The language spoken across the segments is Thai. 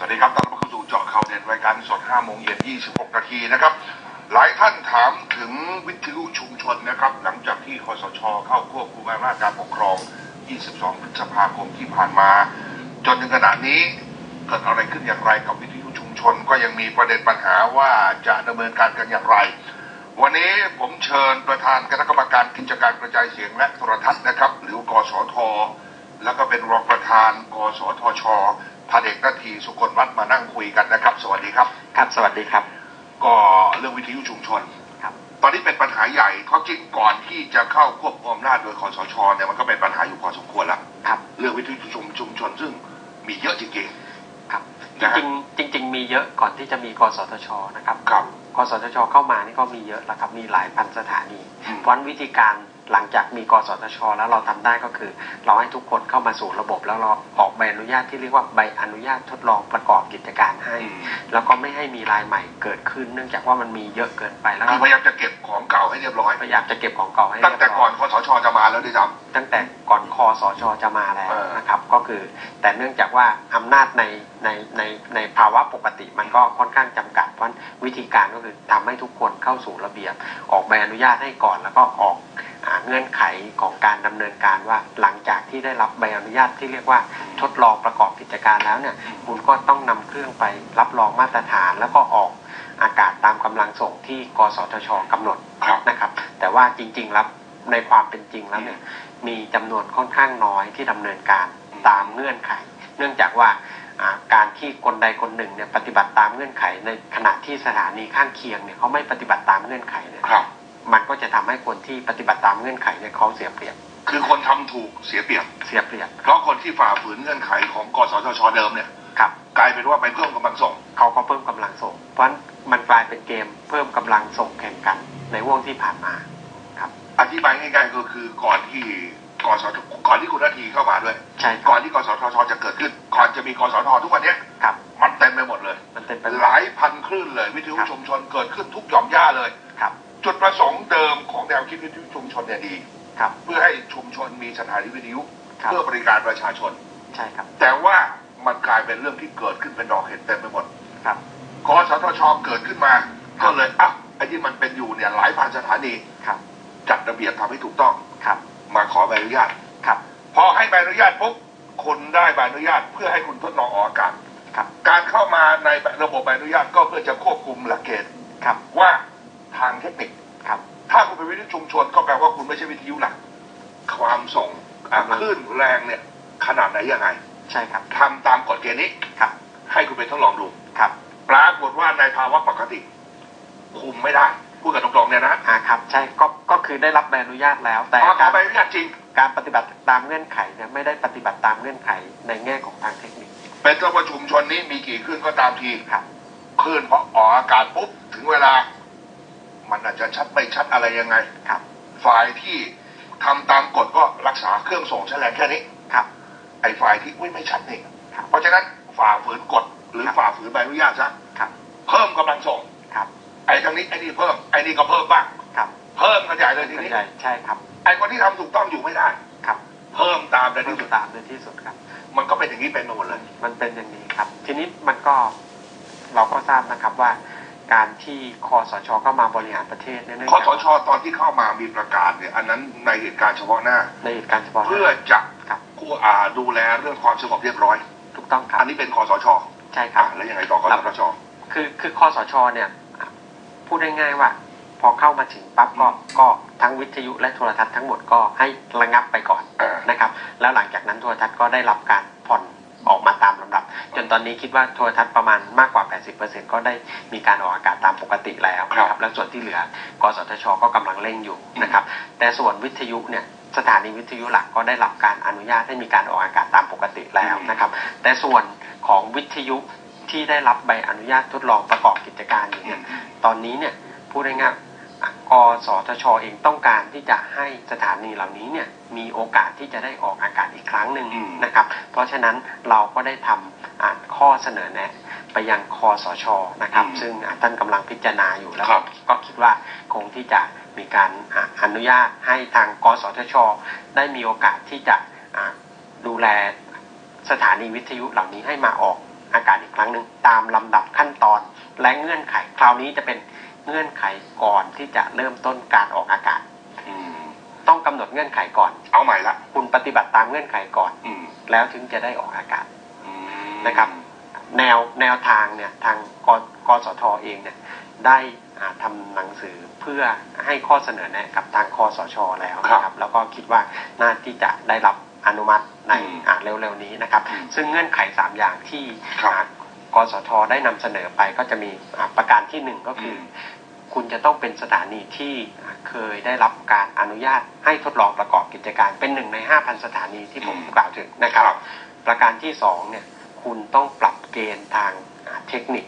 สวัสดีครับตอนรับเข้าสู่เจาะข่าวเด่นรายการสด5โมงเย็น 26 นาทีนะครับ หลายท่านถามถึงวิทยุชุมชนนะครับ หลังจากที่คสช เข้าควบคุมอำนาจการปกครอง 22 พฤษภาคมที่ผ่านมา จนถึงขณะนี้เกิดอะไรขึ้นอย่างไรกับวิทยุชุมชน ก็ยังมีประเด็นปัญหาว่าจะดำเนินการกันอย่างไร วันนี้ผมเชิญประธานคณะกรรมการกิจการกระจายเสียงและโทรทัศน์นะครับ หรือกสท แล้วก็เป็นรองประธาน กสทช พันเอกนาทีสุคนวัฒน์มานั่งคุยกันนะครับ สวัสดีครับ ครับสวัสดีครับ ก็เรื่องวิทยุชุมชนครับ ตอนนี้เป็นปัญหาใหญ่เพราะจริงก่อนที่จะเข้าควบคุมอำนาจโดยคอสชเนี่ยมันก็เป็นปัญหาอยู่พอสมควรแล้วครับ เรื่องวิทยุชุมชุมชนซึ่งมีเยอะจริงครับจนะฮะริงๆจริงๆมีเยอะก่อนที่จะมีกสทชนะครับครับกสทชเข้ามานี่ก็มีเยอะแล้วครับมีหลายพันสถานีอืมเพราะฉะนั้นวิธีการ หลังจากมีกสทช แล้วเราทำได้ก็คือ เราให้ทุกคนเข้ามาสู่ระบบแล้วเราออกใบอนุญาตที่เรียกว่าใบอนุญาตทดลองประกอบกิจการให้อืมแล้วก็ไม่ให้มีรายใหม่เกิดขึ้น เนื่องจากว่ามันมีเยอะเกินไปแล้วคือพยายามจะเก็บของเก่าให้เรียบร้อยพยายามจะเก็บของเก่าให้ตั้งแต่เรียบร้ก่ยอนคอสชจะมาแล้วด้วยซ้ตั้งแต่ก่อนคอสชจะมาแล้วเออนะครับก็คือ แต่เนื่องจากว่าอำนาจในในในในภาวะปกติมันก็ค่อนข้างจำกัดเพราะวิธีการก็คือทำให้ทุกคนเข้าสู่ระเบียบ ออกใบอนุญาตให้ก่อนแล้วก็ออกอาเงื่อนไขของการดำเนินการว่าหลังจากที่ได้รับใบอนุญาตที่เรียกว่าทดลองประกอบกิจการแล้วเนี่ยคุณก็ต้องนำเครื่องไปรับรองมาตรฐาน แล้วก็ออกอากาศตามกำลังส่งที่กสทชกำหนดำครับนะครับ แต่ว่าจริงๆแล้วในความเป็นจริงแล้วเนี่ยมีจำนวนค่อนข้างน้อยที่ดำเนินการตามเงื่อนไข เนื่องจากว่าอ่าการที่คนใดคนหนึ่งเนี่ยปฏิบัติตามเงื่อนไข ในขณะที่สถานีข้างเคียงเนี่ยเขาไม่ปฏิบัติตามเงื่อนไขเนี่ยครับ มันก็จะทำให้คนที่ปฏิบัติตามเงื่อนไขเนี่ยเขาเสียเปรียบ คือคนทำถูกเสียเปรียบ เสียเปรียบ เพราะคนที่ฝ่าฝืนเงื่อนไขของกสทชเดิมเนี่ยครับกลายเป็นว่าไปเพิ่มกำลังส่ง เขาก็เพิ่มกำลังส่ง เพราะฉะนั้นมันกลายเป็นเกมเพิ่มกำลังส่งแข่งกันในว่วงที่ผ่านมาครับ อธิบายง่ายๆก็คือก่อนที่กสทก่อนที่คุณนาทีเข้ามาด้วยใช่คก่รัอบนที่กสทชจะเกิดขึ้น ก่อนจะมีกสททุกวันเนี้ยครับ มันเต็มไปหมดเลย มันเป็นไปหลายพันคลื่นเลย วิทยุครับชุมชนเกิดขึ้นทุกหย่อมย่าเลยครับ จุดประสงค์เดิมของแนวคิดวิทยุชุมชนเนี่ยดี ครับ เพื่อให้ชุมชนมีสถานีวิทยุครับ เพื่อบริการประชาชน ใช่ครับ แต่ว่ามันกลายเป็นเรื่องที่เกิดขึ้นเป็นดอกเห็ดเต็มไปหมดครับ กสทชเกิดขึ้นมา ก็เลยอะไอ้ที่มันเป็นอยู่เนี่ยหลายพันสถานีครับ จัดระเบียบทำให้ถูกต้อง ครับ มาขอใบอนุญาต ครับ พอให้ใบอนุญาตปุ๊บคนได้ใบอนุญาตเพื่อให้คุณทดลองออกอากาศครับ การเข้ามาในระบบใบอนุญาตก็เพื่อจะควบคุมหลักเกณฑ์ครับ ว่า ทางเทคนิคครับ ถ้าคุณเป็นวิทยุชุมชนก็แปลว่าคุณไม่ใช่วิทยุหลัก ความส่งอะคลื่นแรงเนี่ย ขนาดไหนยังไง ใช่ครับทำตามกฎเกณฑ์นี้ครับ ให้คุณไปทดลองดู ครับปรากฏว่าในภาวะปกติ คุมไม่ได้ พูดกันตรงๆเนี่ยนะอ่าครับ ใช่ก็ก็คือได้รับใบอนุญาตแล้ว แต่พอขอการใบอนุญาตจริง การปฏิบัติตามเงื่อนไขเนี่ยไม่ได้ปฏิบัติตามเงื่อนไขในแง่ของทางเทคนิคเป็นตัวประชุมชนนี้มีกี่คลื่นก็ตามทีครับ คลื่นพอออกอากาศปุ๊บถึงเวลา มันอาจจะชัดไม่ชัดอะไรยังไงครับ ฝ่ายที่ทำตามกฎก็รักษาเครื่องส่งแฉลงแค่นี้ครับ ไอ้ฝ่ายที่อุ๊ยไม่ชัดนี่ครับเพราะฉะนั้นฝ่าฝืนกฎหรือครับฝ่าฝืนใบอนุญาตซะครับเพิ่มกำลังส่งครับ ไอ้ทางนี้ไอ้นี่เพิ่มไอ้นี่ก็เพิ่มบ้างครับ เพิ่มกันใหญ่เลยทีนี้ใช่ใช่ครับ ไอ้คนที่ทำถูกต้องอยู่ไม่ได้ครับ เพิ่มตามในเพิ่ที่มสุดตามในที่สุดครับ มันก็เป็นอย่างนี้เป็นมาหมดเลย มันเป็นอย่างนี้ครับ ทีนี้มันก็เราก็ทราบนะครับว่า การที่คอสชเข้ามาบริหารประเทศเนี่ยเนื่องคอจากสชตอนที่เข้ามามีประกาศเนี่ยอันนั้นในเหตุการณ์เฉพาะหน้าในเหตุการณ์เฉพาะหน้าเพื่อจะครับกู้อาดูแลเรื่องความสงบเรียบร้อย ถูกต้องครัอับนนี้เป็นคอสชใช่ครัอ่าบแล้วยังไงต่อคอสชคือคือคอสชเนี่ยพูดง่ายๆว่า พอเข้ามาถึงปั๊บก็ก็ทั้งวิทยุและโทรทัศน์ทั้งหมดก็ให้ระงับไปก่อนอ่านะครับ แล้วหลังจากนั้นโทรทัศน์ก็ได้รับการผ่อนออกมาตามลำดับ จนตอนนี้คิดว่าโทรทัศน์ประมาณมากกว่า 80%ก็ได้มีการออกอากาศตามปกติแล้วนะครับแล้วส่วนที่เหลือกสทช ก็กำลังเร่งอยู่นะครับแต่ส่วนวิทยุเนี่ยสถานีวิทยุหลักก็ได้รับการอนุญาตให้มีการออกอากาศตามปกติแล้วนะครับแต่ส่วนของวิทยุที่ได้รับใบอนุญาตทดลองประกอบกิจการอยู่เนี่ยตอนนี้เนี่ยพูดง่ายๆอะ กสทชเองต้องการที่จะให้สถานีเหล่านี้เนี่ยมีโอกาสที่จะได้ออกอากาศอีกครั้งหนึ่งอืมนะครับ เพราะฉะนั้นเราก็ได้ทำอะข้อเสนอแนะไปยังคอสชนะครับอืมซึ่งอะท่านกำลังพิจารณาอยู่แล้วครับก็คิดว่าคงที่จะมีการอะอนุญาตให้ทางกสทช ได้มีโอกาสที่จะอะดูแลสถานีวิทยุเหล่านี้ให้มาออกอากาศอีกครั้งหนึ่งตามลำดับขั้นตอนและเงื่อนไขคราวนี้จะเป็น เงื่อนไขก่อนที่จะเริ่มต้นการออกอากาศ อืมต้องกำหนดเงื่อนไขก่อน เอาใหม่ละคุณปฏิบัติตามเงื่อนไขก่อน อืมแล้วถึงจะได้ออกอากาศ อืมนะครับ แนวแนวทางเนี่ยทางกกสทเองเนี่ยได้อ่าทำหนังสือเพื่อให้ข้อเสนอแนะกับทางคอสชแล้วนะครับ แล้วก็คิดว่าน่าที่จะได้รับอนุมัติในอ่าเร็วๆนี้นะครับซึ่งเงื่อนไข 3 อย่างที่ครับอ่ากสทได้นำเสนอไปก็จะมีอ่าประการที่หนึ่งก็คืออม คุณจะต้องเป็นสถานีที่อ่าเคยได้รับการอนุญาตให้ทดลองประกอบกิจการเป็นหนึ่งใน 5,000 สถานีที่ผมกล่าวถึงนะครับครับประการที่สองเนี่ยคุณต้องปรับเกณฑ์ทางอ่าเทคนิค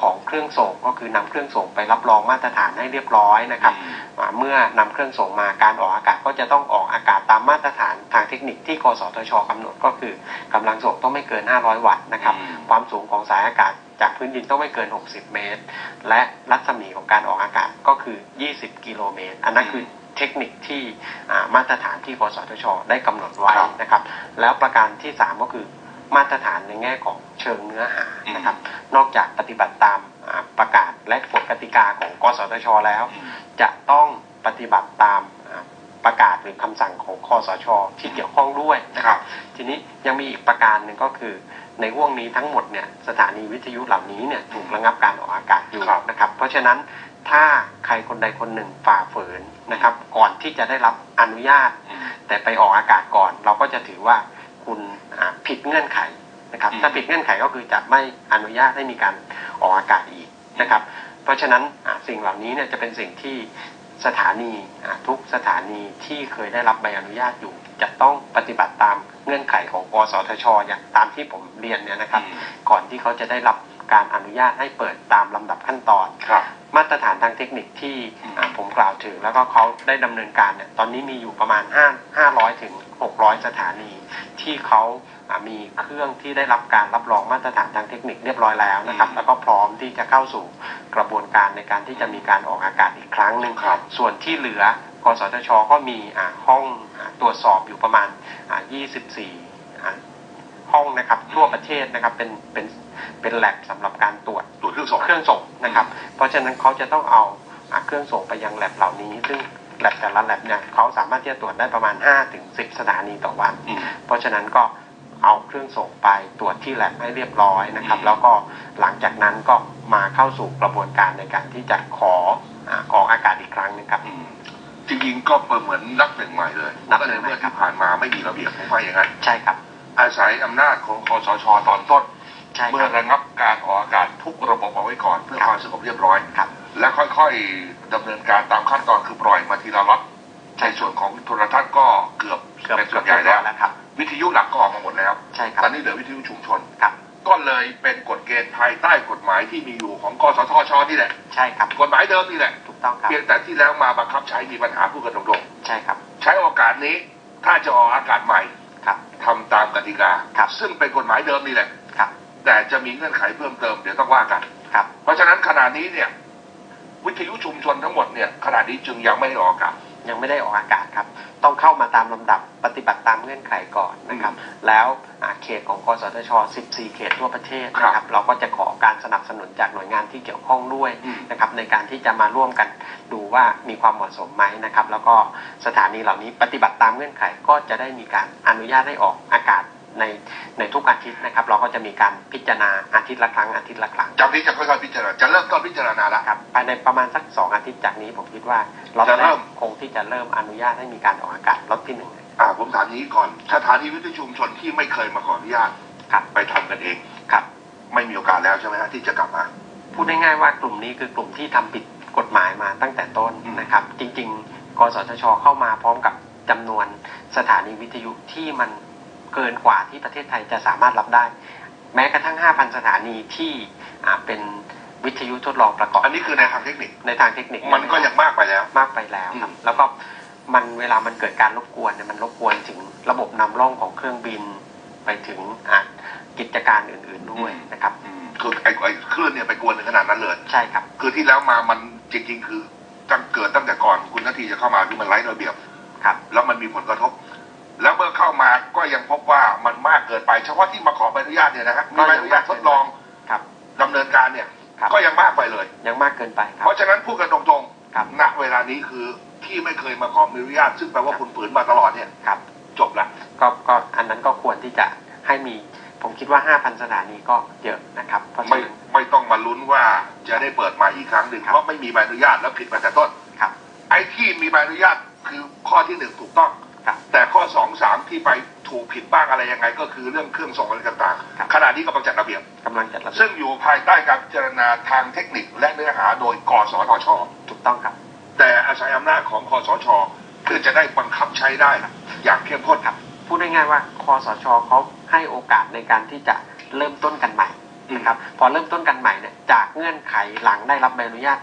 ของเครื่องส่งก็คือนำเครื่องส่งไปรับรองมาตรฐานให้เรียบร้อยนะครับอืมอ่าเมื่อนำเครื่องส่งมาการออกอากาศก็จะต้องออกอากาศตามมาตรฐานทางเทคนิคที่กสทชกำหนดก็คือกำลังส่งต้องไม่เกิน 500 วัตต์นะครับอืมความสูงของสายอากาศจากพื้นดินต้องไม่เกิน 60 เมตร และรัศมีของการออกอากาศก็คือ 20 กิโลเมตร อันนั้นคือเทคนิคที่อ่ามาตรฐานที่กสทช ได้กำหนดไว้ครับนะครับ แล้วประการที่ 3 ก็คือ มาตรฐานในแง่ของเชิงเนื้อหานะครับ นอกจากปฏิบัติตามอ่าประกาศและกฎกติกาของกสทช แล้วอืมจะต้องปฏิบัติตามอ่าประกาศหรือคำสั่งของคอสช ที่เกี่ยวข้องด้วยนะคครัรับบทีนี้ยังมีอีกประการหนึ่งก็คือ ในห่วงนี้ทั้งหมดเนี่ยสถานีวิทยุเหล่านี้เนี่ยถูกระงับการออกอากาศอยู่ครับนะครับ เพราะฉะนั้นถ้าใครคนใดคนหนึ่งฝ่าฝืนนะครับ ก่อนที่จะได้รับอนุญาตอืมแต่ไปออกอากาศก่อน เราก็จะถือว่า คุณอ่าผิดเงื่อนไขนะครับอืมถ้าผิดเงื่อนไขก็คือจะไม่อนุญาตให้มีการออกอากาศอีกนะครับ เพราะฉะนั้นอ่าสิ่งเหล่านี้เนี่ยจะเป็นสิ่งที่สถานีอ่าทุกสถานีที่เคยได้รับใบอนุญาตอยู่ จะต้องปฏิบัติตามเงื่อนไขของกสทช อย่างตามที่ผมเรียนเนี่ยนะครับอืมก่อนที่เขาจะได้รับการอนุญาตให้เปิดตามลำดับขั้นตอนครับมาตรฐานทางเทคนิคที่อืมอ่าผมกล่าวถึง แล้วก็เขาได้ดำเนินการเนี่ยตอนนี้มีอยู่ประมาณ5 500ถึง 600 สถานี ที่เขาอ่ามีเครื่องที่ได้รับการรับรองมาตรฐานทางเทคนิคเรียบร้อยแล้วนะครับ แล้วก็พร้อมที่จะเข้าสู่กระบวนการในการที่จะมีการออกอากาศอีกครั้งหนึ่งครับส่วนที่เหลือกสทชก็มีอ่าห้องอ่าตรวจสอบอยู่ประมาณอ่า24อ่าห้องนะครับทั่วประเทศนะครับเป็นเป็นเป็นแลบสำหรับการตรวจตรวจเครื่องส่งเครื่องส่งนะครับ เพราะฉะนั้นเขาจะต้องเอาอ่าเครื่องส่งไปยังแลบเหล่านี้ซึ่ง แลบแต่ละแลบเนี่ยเขาสามารถที่จะตรวจได้ประมาณ 5 ถึง 10 สถานีต่อวันอืมเพราะฉะนั้นก็เอาเครื่องส่งไปตรวจที่แลบให้เรียบร้อยนะครับอืมแล้วก็หลังจากนั้นก็มาเข้าสู่กระบวนการในการที่จะขออ่าออกอากาศอีกครั้งหนึงครับอืมจริงๆก็เปิดเหมือนนับหนึ่งใหม่เลยนับก็หนึ่ในงใหม่เมื่อครัที่บผ่านมาไม่มีระเบียบผมว่าอย่างนั้นใช่ครับ อาศัยอำนาจของคอสชตอนต้นใช่คเมื่อรับระงับการออกอากาศทุกระบบเอาไว้ก่อน เพื่อครับความสงบเรียบร้อยครับ และค่อยๆดำเนินการตามขั้นตอนคือปล่อยมาทีละล็อตในส่วนของโทรทัศน์ก็เกือบเกือบเป็นเกืส่อวบนใหญ่เรียบร้แล้อวยแล้วครับ วิทยุหลักก็ออกมาหมดแล้วใช่ครับตอนนี้เหลือวิทยุชุมชนครับก็เลยเป็นกฎเกณฑ์ภายใต้กฎหมายที่มีอยู่ของกสทชนี่แหละใช่ครับกฎหมายเดิมนี่แหละถูกต้องครับเพียงแต่ที่แล้วมาบังคับใช้มีปัญหาพูดกันตรงใช่ครับๆใช้โอกาสนี้ถ้าจะออกอากาศใหม่ครับทำตามกติกาครับซึ่งเป็นกฎหมายเดิมนี่แหละครับ แต่จะมีเงื่อนไขเพิ่มเติมเดี๋ยวต้องว่ากันครับ เพราะฉะนั้นขณะนี้เนี่ย วิทยุชุมชนทั้งหมดเนี่ยขณะนี้จึงยังไม่ได้ออกอากาศ ยังไม่ได้ออกอากาศครับ ต้องเข้ามาตามลำดับปฏิบัติตามเงื่อนไขก่อนนะครับ แล้วอ่าเขตของกสทช 14 เขตทั่วประเทศนะคครัรับบเราก็จะขอการสนับสนุนจากหน่วยงานที่เกี่ยวข้องด้วยอืม นะครับ ในการที่จะมาร่วมกันดูว่ามีความเหมาะสมไหมนะครับ แล้วก็สถานีเหล่านี้ปฏิบัติตามเงื่อนไขก็จะได้มีการอนุญาตให้ออกอากาศ ในในทุกอาทิตย์นะครับ เราก็จะมีการพิจารณาอาทิตย์ละครั้งอาทิตย์ละครั้งจากนี้จะค่อยๆพิจารณาจะเริ่มต้นพิจารณาละ ครับภายในประมาณสักสองอาทิตย์จากนี้ผมคิดว่า เราจะเริ่ม คงที่จะเริ่มอนุญาตให้มีการออกอากาศรถที่หนึ่งอ่าผมถามอย่างนี้ก่อนสถานีวิทยุชุมชนที่ไม่เคยมาขออนุญาตครับไปทำกันเองครับไม่มีโอกาสแล้วใช่ไหมฮะที่จะกลับมา พูดง่ายๆว่ากลุ่มนี้คือกลุ่มที่ทำผิดกฎหมายมาตั้งแต่ต้นอืมนะครับ จริง ๆ กสทชเข้ามาพร้อมกับจำนวนสถานีวิทยุที่มัน เกินกว่าที่ประเทศไทยจะสามารถรับได้ แม้กระทั่ง 5,000 สถานีที่อ่าเป็นวิทยุทดลองประกอบ อันนี้คือในทางเทคนิค ในทางเทคนิค มันก็ยังมากไปแล้ว มากไปแล้วครับอืมแล้วก็มันเวลามันเกิดการรบกวนเนี่ยมันรบกวนถึงระบบนำร่องของเครื่องบินไปถึงอะกิจการอื่น ๆด้วยนะครับอืมคือไอ้ไอ้คลื่นเนี่ยไปกวนถึงขนาดนั้นเลย ใช่ครับ คือที่แล้วมามันจริง ๆ คือตั้งเกิดตั้งแต่ก่อนคุณนาทีจะเข้ามาคือมันไร้ระเบียบครับ แล้วมันมีผลกระทบ แล้วเมื่อเข้ามาก็ยังพบว่ามันมากเกินไป เฉพาะที่มาขอใบอนุญาตเนี่ยนะฮะมีใบอนุญาตทดลองครับดำเนินการเนี่ยครับก็ยังมากไปเลย ยังมากเกินไปครัเพบราะฉะนั้นพูดกันตรงครับๆณเวลานี้คือที่ไม่เคยมาขอใบอนุญาต ซึ่งแปลว่าคุณฝืนมาตลอดเนี่ยครับ จบละก็ก็อันนั้นก็ควรที่จะให้มีผมคิดว่า 5,000 สถานีก็เยอะนะครับเพราะฉะไม่นั้นไม่ต้องมาลุ้นว่าจะได้เปิดใหม่อีกครั้งหนึ่งครับเพราะไม่มีใบอนุญาตแล้วผิดมาแต่ต้น ครับ ไอ้ที่มีใบอนุญาตคือข้อที่หนึ่งถูกต้องครับ แต่ข้อสองสามที่ไปถูกผิดบ้างอะไรยังไง ก็คือเรื่องเครื่องส่งอะไรต่างครับ ๆขณะนี้กำลังจัดระเบียบ กำลังจัดระเบียบซึ่งอยู่ภายใต้การพิจารณาทางเทคนิคและเนื้อหาโดยกสทช ถูกต้องครับ แต่อาศัยอำนาจของคอสช เพื่อจะได้บังคับใช้ได้ อย่างเข้มข้นครับ พูดง่ายๆว่าคอสชเขาให้โอกาสในการที่จะเริ่มต้นกันใหม่นะครับ พอเริ่มต้นกันใหม่เนี่ยจากเงื่อนไขหลังได้รับใบอนุญาต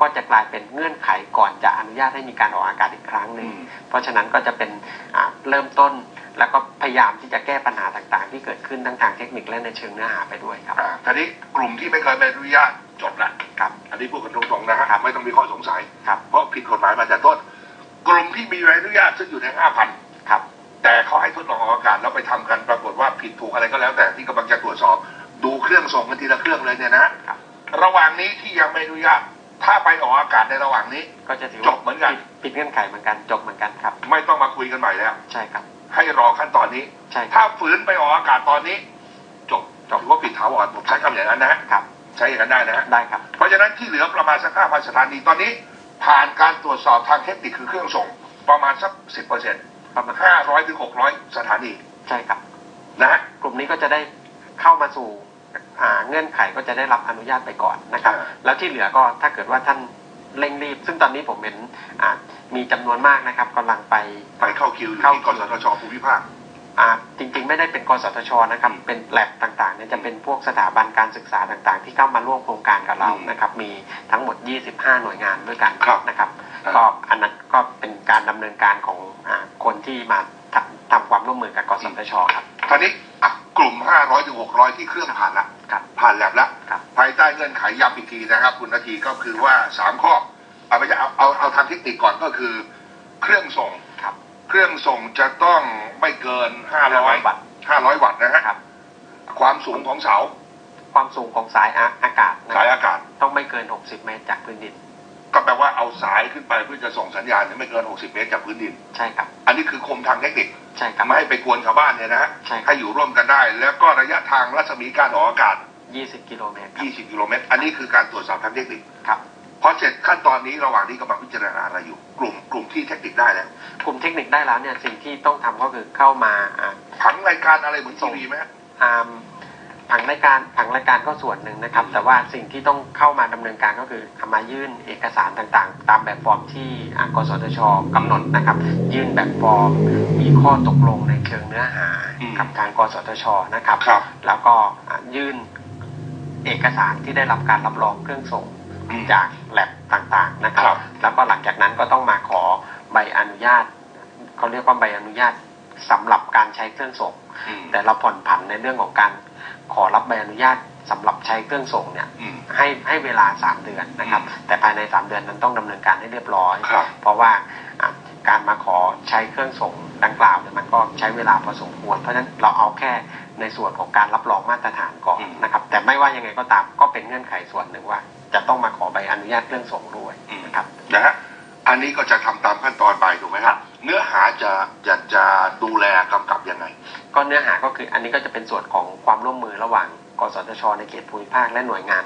ก็จะกลายเป็นเงื่อนไขก่อนจะอนุญาตให้มีการออกอากาศอีกครั้งหนึ่งอืมเพราะฉะนั้นก็จะเป็นอ่าเริ่มต้นแล้วก็พยายามที่จะแก้ปัญหาต่างๆ ที่เกิดขึ้นทั้งทางเทคนิคและในเชิงเนื้อหาไปด้วยครับอ่าทีนี้กลุ่มที่ไม่เคยใบอนุญาตจบละครับ อันนี้พูดกันตรงๆนะฮะครับไม่ต้องมีข้อสงสัยครับเพราะผิดกฎหมายมาแต่ต้น กลุ่มที่มีใบอนุญาตซึ่งอยู่ในห้าพันครับ แต่เขาให้ทดลองออกอากาศแล้วไปทำกันปรากฏว่าผิดถูกอะไรก็แล้ว แต่ที่กำลังจะตรวจสอบ ดูเครื่องส่งกันทีละเครื่องเลยเนี่ยนะครับระหว่างนี้ที่ยังไม่อนุญาต ถ้าไปออกอากาศในระหว่างนี้ ก็จะถือจบเหมือนกันผิดผิดเงื่อนไขเหมือนกันจบเหมือนกันครับ ไม่ต้องมาคุยกันใหม่แล้ว ใช่ครับ ให้รอขั้นตอนนี้ ใช่คถ้ารับฝืนไปออกอากาศตอนนี้ จบจบถือว่าผิดถาวรผมใช้คำอย่างนั้นนะฮะครับ ใช้อย่างนั้นได้นะฮะได้ครับ เพราะฉะนั้นที่เหลือประมาณสักห้าพันสถานีตอนนี้ ผ่านการตรวจสอบทางเทคนิคคือเครื่องส่ง ประมาณสักสิบเปอร์เซ็นต์ประมาณห้าร้อยถึงหกร้อยสถานีใช่ครับ นะฮะ กลุ่มนี้ก็จะได้เข้ามาสู่อ่า เงื่อนไขก็จะได้รับอนุญาตไปก่อนนะครับอ่าแล้วที่เหลือก็ถ้าเกิดว่าท่านเร่งรีบ ซึ่งตอนนี้ผมเห็นอ่ามีจำนวนมากนะครับกำลังไปไปเข้าคิวอยู่เข้าที่กสทชภูมิภาคอ่าจริงๆ ไม่ได้เป็นกสทชนะครับอืมเป็นแลบต่างๆเนี่ยจะเป็นพวกสถาบันการศึกษาต่างๆ ที่เข้ามาร่วมโครงการกับเราอืมนะครับ มีทั้งหมด 25 หน่วยงานด้วยกันครับนะครับครับ ก็อันนั้นก็เป็นการดำเนินการของอาคนที่มาทำทำความร่วมมือกับกสทชครับคราวนี้อะกลุ่ม 500ถึง600 ที่เครื่องผ่านละครับ ผ่านแลบแล้วครับ ภายใต้เงื่อนไขย้ำอีกทีนะครับ คุณนาทีก็คือว่า3ข้อ เอาไปจะเอาเอาเอาทางเทคนิคก่อนก็คือ เครื่องส่งครับ เครื่องส่งจะต้องไม่เกิน500วัตต์500วัตต์นะฮะครับ ความสูงของเสาความสูงของสายอาอากาศนะสายอากาศ ต้องไม่เกิน 60 เมตรจากพื้นดิน ก็แปลว่าเอาสายขึ้นไปเพื่อจะส่งสัญญาณเนี่ยไม่เกิน 60 เมตรจากพื้นดิน ใช่ครับ อันนี้คือคมทางเทคนิค ใช่ครับ ไม่ให้ไปกวนชาวบ้านเนี่ยนะฮะใช่ครับ ให้อยู่ร่วมกันได้ แล้วก็ระยะทางรัศมีการออกอากาศ 20 กิโลเมตรครับ20กิโลเมตร อันนี้คือการตรวจสอบทางเทคนิคครับพอเสร็จขั้นตอนนี้ระหว่างนี้กำลังพิจารณาอะไรอยู่ กลุ่มกลุ่มที่เทคนิคได้แล้ว กลุ่มเทคนิคได้แล้วเนี่ยสิ่งที่ต้องทำก็คือเข้ามาอ่าผังรายการอะไรเหมือนทีวีไหมฮะ อ่าผังรายการผังรายการก็ส่วนหนึ่งนะครับ แต่ว่าสิ่งที่ต้องเข้ามาดำเนินการก็คือเอามายื่นเอกสารต่างๆ ตามแบบฟอร์มที่อ่ากสทชกำหนดนะครับ ยื่นแบบฟอร์มมีข้อตกลงในเชิงเนื้อหาอืม กับทางกสทชนะครับ ครับ แล้วก็อ่ายื่น เอกสารที่ได้รับการรับรองเครื่องส่งอืมจากแลบต่างๆนะครับครับ แล้วก็หลังจากนั้นก็ต้องมาขอใบอนุญาตเขาเรียกว่าใบอนุญาตสำหรับการใช้เครื่องส่งอืมแต่เราผ่อนผันในเรื่องของการขอรับใบอนุญาตสำหรับใช้เครื่องส่งเนี่ยอืมให้ให้เวลา3เดือนนะครับอืมแต่ภายใน3เดือนนั้นต้องดำเนินการให้เรียบร้อยครับเพราะว่าอะการมาขอใช้เครื่องส่ง ดังกล่าวเนี่ยมันก็ใช้เวลาพอสมควร เพราะฉะนั้นเราเอาแค่ในส่วนของการรับรองมาตรฐานก่อนอืมนะครับ แต่ไม่ว่ายังไงก็ตามก็เป็นเงื่อนไขส่วนหนึ่งว่า จะต้องมาขอใบอนุญาตเครื่องส่งด้วยนะครับนะฮะอันนี้ก็จะทำตามขั้นตอนไปถูกไหมครับเนื้อหาจะจะจะดูแลกำกับยังไง ก็เนื้อหาก็คืออันนี้ก็จะเป็นส่วนของความร่วมมือระหว่างกสทช ในเขตภูมิภาคและหน่วยงาน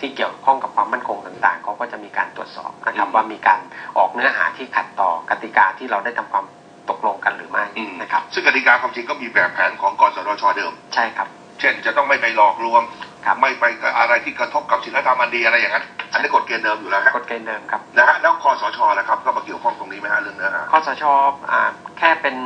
ที่เกี่ยวข้องกับความมั่นคงต่างๆเขาก็จะมีการตรวจสอบนะครับอืมว่ามีการออกเนื้อหาที่ขัดต่อกติกาที่เราได้ทำความ ตกลงกันหรือไม่อืมนะครับ ซึ่งกติกาความจริงก็มีแบบแผนของกสทชเดิม ใช่ครับ เช่นจะต้องไม่ไปหลอกลวงครับไม่ไปอะไรที่กระทบกับศีลธรรมอันดีอะไรอย่างนั้นอันนี้กฎเกณฑ์เดิมอยู่แล้วฮะกฎเกณฑ์เดิมครับนะฮะแล้วคอสชนะครับก็มาเกี่ยวข้องตรงนี้ไหมฮะเรื่องเนื้อหาข้อสชอ่าแค่เป็น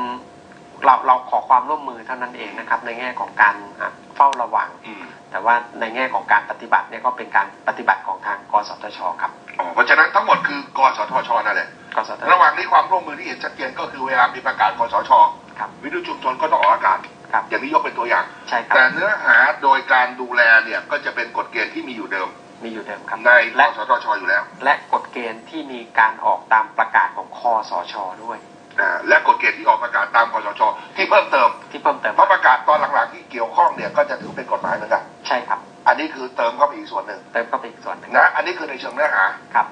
เราเราขอความร่วมมือเท่านั้นเองนะครับ ในแง่ของการอ่าเฝ้าระวังอืมแต่ว่าในแง่ของการปฏิบัติเนี่ยก็เป็นการปฏิบัติของทางกสทชครับอ๋อเพราะฉะนั้นทั้งหมดคือกสทชนั่นแหละ กสทชระหว่างนี้ความร่วมมือที่เห็นชัดเจนก็คือเวลามีประกาศคสชครับ วิทยุชุมชนก็ต้องออกอากาศครับอย่างนี้ยกเป็นตัวอย่าง ใช่ครับ แต่เนื้อหาโดยการดูแลเนี่ยก็จะเป็นกฎเกณฑ์ที่มีอยู่เดิม มีอยู่เดิมครับในกและสทชอยู่แล้วและกฎเกณฑ์ที่มีการออกตามประกาศของคอสชด้วย อ่าและกฎเกณฑ์ที่ออกประกาศตามคอสชที่เพิ่มเติมที่เพิ่มเติมเพราะประกาศตอนหลังๆที่เกี่ยวข้องเนี่ยก็จะถือเป็นกฎหมายเหมือนกัน ใช่ครับ อันนี้คือเติมเข้าไปอีกส่วนหนึ่งเติมเข้าไปอีกส่วนหนึ่งนะอันนี้คือในเชิงเนื้อหา ครับ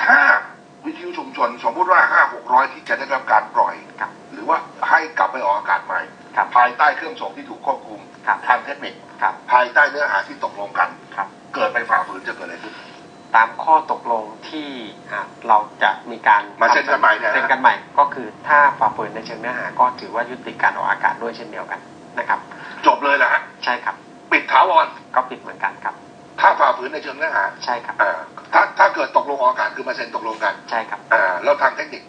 ถ้า วิทยุชุมชนสมมุติว่าห้าหกร้อยที่จะได้รับการปล่อย ครับหรือว่าให้กลับไปออกอากาศใหม่ ครับ ภายใต้เครื่องส่งที่ถูกควบคุมครับ ทางเทคนิค ครับ ภายใต้เนื้อหาที่ตกลงกัน ครับ เกิดไปฝ่าฝืนจะเกิดอะไรขึ้น ตามข้อตกลงที่อ่าเราจะมีการมาเซ็นกันใหม่เนี่ยนะเซ็นกันใหม่ ก็คือถ้าฝ่าฝืนในเชิงเนื้อหาก็ถือว่ายุติการออกอากาศด้วยเช่นเดียวกันนะครับ จบเลยแหละฮะใช่ครับ ปิดถาวร ก็ปิดเหมือนกันครับ ถ้าฝ่าฝืนในเชิงเนื้อหาใช่ครับอ่าถ้าถ้าเกิดตกลงออกอากาศคือมาเซ็นตกลงกันใช่ครับอ่าแล้วทางเทคนิค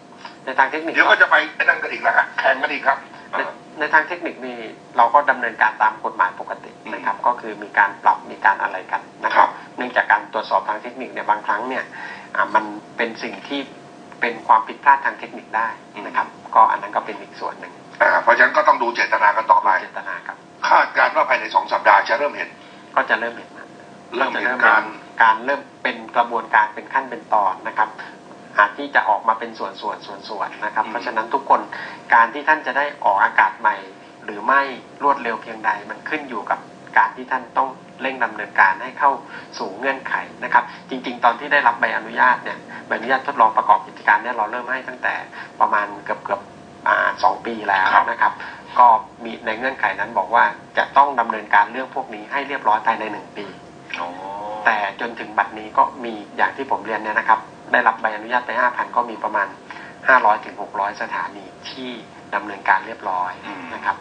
ในทางเทคนิคเดี๋ยวก็จะไปไอ้นั่นกันอีกแล้วฮะแข่งกันอีกครับในในทางเทคนิคนี่เราก็ดำเนินการตามกฎหมายปกติอืมนะครับ ก็คือมีการปรับมีการอะไรกันนะคครัรับบเนื่องจากการตรวจสอบทางเทคนิคเนี่ยบางครั้งเนี่ยอ่ามันเป็นสิ่งที่เป็นความผิดพลาดทางเทคนิคได้นะครับ ก็อันนั้นก็เป็นอีกส่วนหนึ่งอ่าเพราะฉะนั้นก็ต้องดูเจตนากันต่อไปเจตนาครับคาดการณ์ว่าภายในสองสัปดาห์จะเริ่มเห็น ก็จะเริ่มเห็น นะเริ่มจะเห็นเริ่มการการเริ่มเป็นกระบวนการเป็นขั้นเป็นตอนนะครับอาจที่จะออกมาเป็นส่วนส่วนส่วนส่วนๆนะครับอืมเพราะฉะนั้นทุกคนการที่ท่านจะได้ออกอากาศใหม่ หรือไม่รวดเร็วเพียงใดมันขึ้นอยู่กับการที่ท่านต้องเร่งดำเนินการให้เข้าสู่เงื่อนไขนะครับ จริง ๆ ตอนที่ได้รับใบอนุญาตเนี่ยใบอนุญาตทดลองประกอบกิจการเนี่ยเราเริ่มให้ตั้งแต่ประมาณเกือบเกือบอ่าสองปีแล้วครับนะครับ ก็มีในเงื่อนไขนั้นบอกว่าจะต้องดำเนินการเรื่องพวกนี้ให้เรียบร้อยภายในหนึ่งปีอ๋อ แต่จนถึงบัดนี้ก็มีอย่างที่ผมเรียนเนี่ยนะครับ ได้รับใบอนุญาตไป 5,000 ก็มีประมาณ 500ถึง600 สถานีที่ดำเนินการเรียบร้อยอืมนะครับ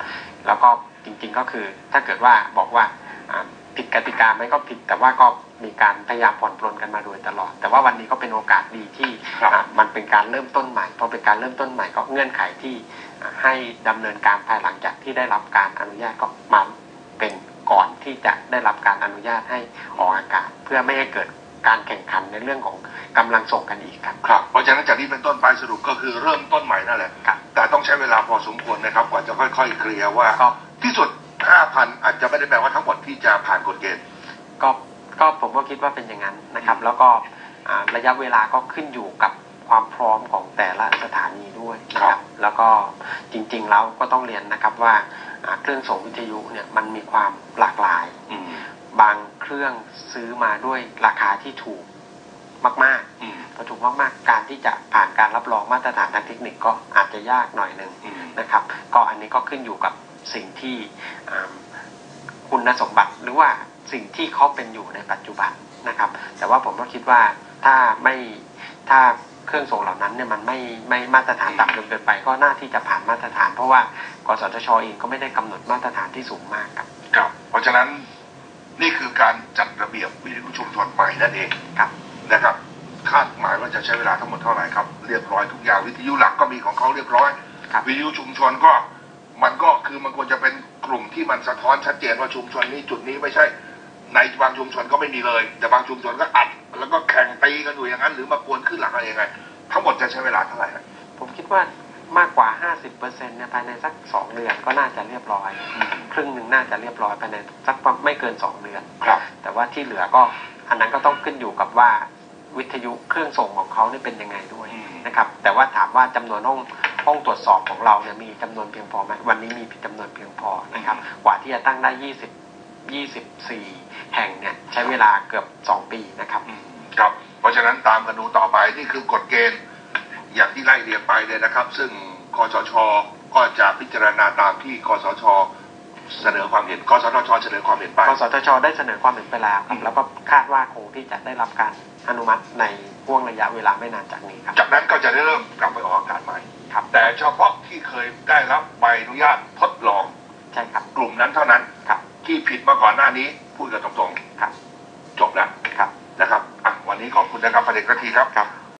แล้วก็จริงๆก็คือถ้าเกิดว่าบอกว่าอ่าผิดกติกาไหมก็ผิด แต่ว่าก็มีการพยายามผ่อนปลนกันมาโดยตลอด แต่ว่าวันนี้ก็เป็นโอกาสดีที่ครับอ่ามันเป็นการเริ่มต้นใหม่พอเป็นการเริ่มต้นใหม่ก็เงื่อนไขที่อ่าให้ดำเนินการภายหลังจากที่ได้รับการอนุญาตก็มาเป็น ก่อนที่จะได้รับการอนุญาตให้ออกอากาศ เพื่อไม่ให้เกิดการแข่งขันในเรื่องของกำลังส่งกันอีกครับ ครับ เพราะฉะนั้นจากนี้เป็นต้นไปสรุปก็คือเริ่มต้นใหม่นั่นแหละ ครับ แต่ต้องใช้เวลาพอสมควรนะครับ กว่าจะค่อยๆ เคลียร์ว่าก็ที่สุด 5,000 อาจจะไม่ได้แปลว่าทั้งหมดที่จะผ่านกฎเกณฑ์ ก็ ก็ผมก็คิดว่าเป็นอย่างนั้นนะครับ แล้วก็อ่าระยะเวลาก็ขึ้นอยู่กับ ความพร้อมของแต่ละสถานีด้วยนะคครัรับบแล้วก็จริงๆแล้วก็ต้องเรียนนะครับว่าอ่าเครื่องส่งวิทยุเนี่ยมันมีความหลากหลายอืมบางเครื่องซื้อมาด้วยราคาที่ถูกมากอืมๆพอถูกมากๆ การที่จะผ่านการรับรองมาตรฐานทางเทคนิคก็อาจจะยากหน่อยหนึ่งอืมนะครับ ก็อันนี้ก็ขึ้นอยู่กับสิ่งที่อ่าคุณสมบัติหรือว่าสิ่งที่เขาเป็นอยู่ในปัจจุบัน นะครับ แต่ว่าผมก็คิดว่าถ้าไม่ถ้าเครื่องส่งเหล่านั้นเนี่ยมันไม่ไม่มาตรฐานต่ำจนเกินไปก็น่าที่จะผ่านมาตรฐาน เพราะว่ากสทชเองก็ไม่ได้กำหนดมาตรฐานที่สูงมากครับครับ เพราะฉะนั้นนี่คือการจัดระเบียบวิทยุชุมชนใหม่นั่นเองครับนะครับ คาดหมายว่าจะใช้เวลาทั้งหมดเท่าไหร่ครับเรียบร้อยทุกอย่างวิทยุหลักก็มีของเขาเรียบร้อยครับวิทยุชุมชนก็มันก็คือมันควรจะเป็นกลุ่มที่มันสะท้อนชัดเจนว่าชุมชนนี้จุดนี้ไม่ใช่ ในบางชุมชนก็ไม่มีเลย แต่บางชุมชนก็อัด แล้วก็แข่งตีกันอยู่อย่างนั้น หรือมากวนขึ้นหลังอะไรยังไง ทั้งหมดจะใช้เวลาเท่าไหร่ฮะผมคิดว่ามากกว่า 50%เนี่ยภายในสัก 2 เดือนก็น่าจะเรียบร้อย ครึ่งหนึ่งน่าจะเรียบร้อยภายในสักประไม่เกิน 2 เดือนครับ แต่ว่าที่เหลือก็อันนั้นก็ต้องขึ้นอยู่กับว่าวิทยุเครื่องส่งของเขาเนี่ยเป็นยังไงด้วยอืมนะครับ แต่ว่าถามว่าจำนวนห้องห้องตรวจสอบของเราเนี่ยมีจำนวนเพียงพอไหมวันนี้มีจำนวนเพียงพอนะครับ กว่าที่จะตั้งได้ 20 24 แห่งเนี่ยใช้เวลาเกือบ 2 ปีนะครับครับ เพราะฉะนั้นตามกันดูต่อไปนี่คือกฎเกณฑ์อย่างที่ไล่เรียงไปเลยนะครับ ซึ่งคอสชก็จะพิจารณาตามที่คอสชเสนอความเห็นคอสทชเสนอความเห็นไปกสทชได้เสนอความเห็นไปแล้วคอืรับมแล้วก็คาดว่าคงที่จะได้รับการอนุมัติในห่วงระยะเวลาไม่นานจากนี้ครับ จากนั้นก็จะได้เริ่มกลับไปออกอากาศใหม่ครับ แต่เฉพาะที่เคยได้รับใบอนุญาตทดลองใช่ครับกลุ่มนั้นเท่านั้นครับ ที่ผิดมาก่อนหน้านี้ พูดกันตรงครับๆจบแล้วครับนะครับอะวันนี้ขอบคุณนะครับประเด็นกระทีครับครับ